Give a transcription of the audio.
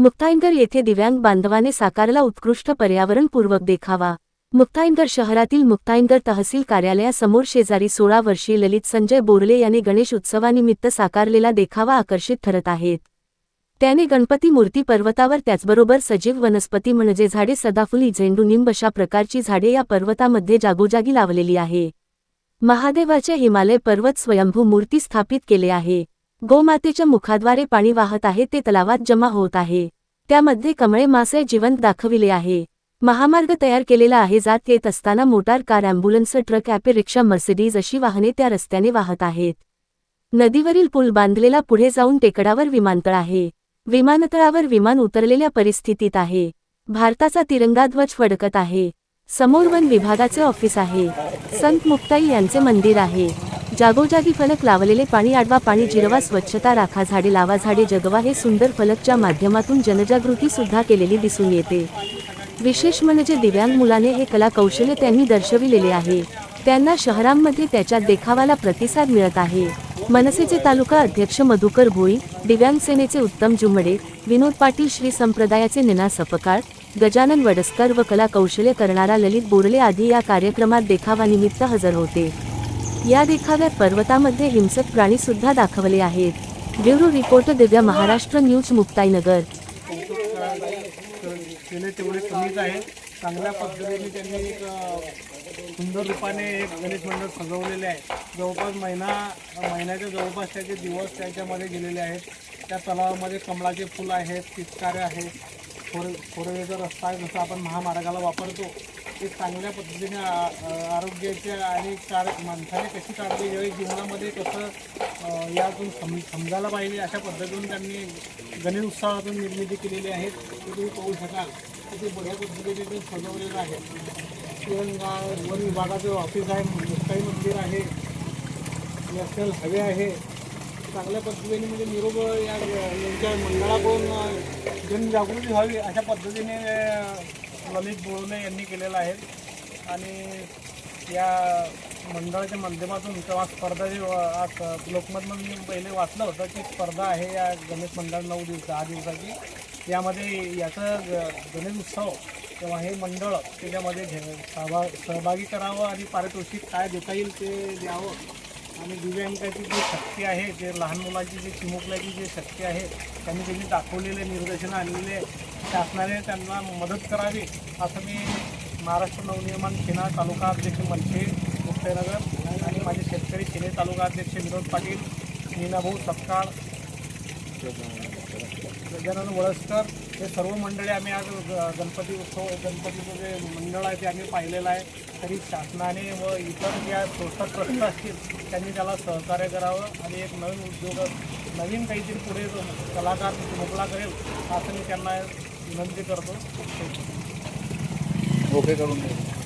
मुक्ताईनगर येथे दिव्यांग बांधवाने साकारला उत्कृष्ट पर्यावरणपूर्वक देखावा. मुक्ताईनगर शहरातील मुक्ताईनगर तहसील कार्यालयासमोर शेजारी सोळा वर्षीय ललित संजय बोरले यांनी गणेश उत्सवानिमित्त साकारलेला देखावा आकर्षित ठरत आहेत. त्याने गणपती मूर्ती पर्वतावर त्याचबरोबर सजीव वनस्पती म्हणजे झाडे सदाफुली झेंडू निंब अशा प्रकारची झाडे या पर्वतामध्ये जागोजागी लावलेली आहे. महादेवाचे हिमालय पर्वत स्वयंभू मूर्ती स्थापित केले आहे. गोमातेच्या मुखाद्वारे पाणी वाहत आहे ते तलावात जमा होत आहे. त्यामध्ये कमळे मासे जिवंत दाखविले आहे. महामार्ग तयार केलेला आहे जात येत असताना motor car ambulance truck Ape रिक्षा मर्सिडीज अशी वाहने त्या रस्त्याने वाहत आहेत. नदीवरील पूल बांधलेला पुढे जाऊन टेकडावर विमानतळ आहे. विमानतळावर विमान उतरलेल्या परिस्थितीत आहे. भारताचा तिरंगा ध्वज फडकत आहे. समोर वन विभागाचे ऑफिस आहे. संत मुक्ताई यांचे मंदिर आहे. जागोजागी फलक लावलेले पाणी आडवा पाणी जिरवा स्वच्छता राखा झाडे लावा झाडे जगवा हे सुंदर फलकच्या माध्यमातून जनजागृती सुद्धा केलेली दिसून येते. विशेष म्हणजे दिव्यांग मुलाने हे कला कौशल्य त्यांनी दर्शविलेले आहे. त्यांना शहरांमध्ये त्याच्या देखावाला प्रतिसाद मिळत आहे. मनसेचे तालुका अध्यक्ष मधुकर भोई दिव्यांग सेनेचे उत्तम जुमडे विनोद पाटील श्री संप्रदायाचे निना सपकाळ गजानन वडस्कर व कला कौशल्य करणारा ललित बोरले आदी या कार्यक्रमात देखावानिमित्त हजर होते. या देखाव्या पर्वतामध्ये हिंसक प्राणी सुद्धा दाखवले आहेत. Bureau report Divya Maharashtra news Muktainagar. केले आहे चांगल्या पद्धतीने त्यांनी एक सुंदर रूपाने एक गणेश मंडळ सजवलेले आहे जवळपास महिना महिन्याच्या जवळपास त्याचे दिवस त्याच्यामध्ये गेलेले आहेत. त्या तलावामध्ये कमळाचे फुलं आहेत पिचकारे आहेत. फोर फोरवेचा रस्ता आहे जसं आपण महामार्गाला वापरतो. ते चांगल्या पद्धतीने आ- आरोग्याचे आणि कार माणसाने कशी काळजी घ्यावी जीवनामध्ये कसं यातून सम समजायला पाहिजे अशा पद्धतीने त्यांनी गणेश उत्सवातून निर्मिती केलेली आहे. ते तुम्ही पाहू शकाल. तर ते बढ्या पद्धतीने ते सजवलेलं आहे. वन वन विभागाचं ऑफिस आहे मुक्ताई मंदिर आहे. नॅशनल हायवे आहे. चांगल्या पद्धतीने म्हणजे निरोप या यांच्या मंडळाकडून जनजागृती व्हावी अशा पद्धतीने ललित बोरले यांनी केलेलं आहे. आणि या मंडळाच्या माध्यमातून किंवा स्पर्धा जी आज लोकमतमधून मी पहिले वाचलं होतं की स्पर्धा आहे या गणेश मंडळ नऊ दिवस दहा दिवसाची. यामध्ये याचं ग- गणेश उत्सव किंवा हे मंडळ त्याच्यामध्ये घे सहभाग सहभागी करावं आणि पारितोषिक काय देता येईल ते द्यावं. आणि दिव्यांगाची जी शक्ती आहे जे लहान मुलाची जी चिमुकल्याची जी शक्ती आहे त्यांनी त्यांनी दाखवलेले निर्देशन आणलेले शासनाने त्यांना मदत करावी असं मी महाराष्ट्र नवनिर्माण सेना तालुका अध्यक्ष मनसे मुक्तनगर आणि माझे शेतकरी सेने तालुका अध्यक्ष विनोद पाटील मीनाभाऊ सपकाळ गजानन वळसकर हे सर्व मंडळी आम्ही आज गणपती उत्सव गणपतीचं जे मंडळ आहे ते आम्ही पाहिलेलं आहे. तरी शासनाने व इतर ज्या संस्था ट्रस्ट असतील त्यांनी त्याला सहकार्य करावं आणि एक नवीन उद्योग नवीन काहीतरी पुढे जो कलाकार मोकळा करेल असं मी त्यांना विनंती करतो. ओके करून देतो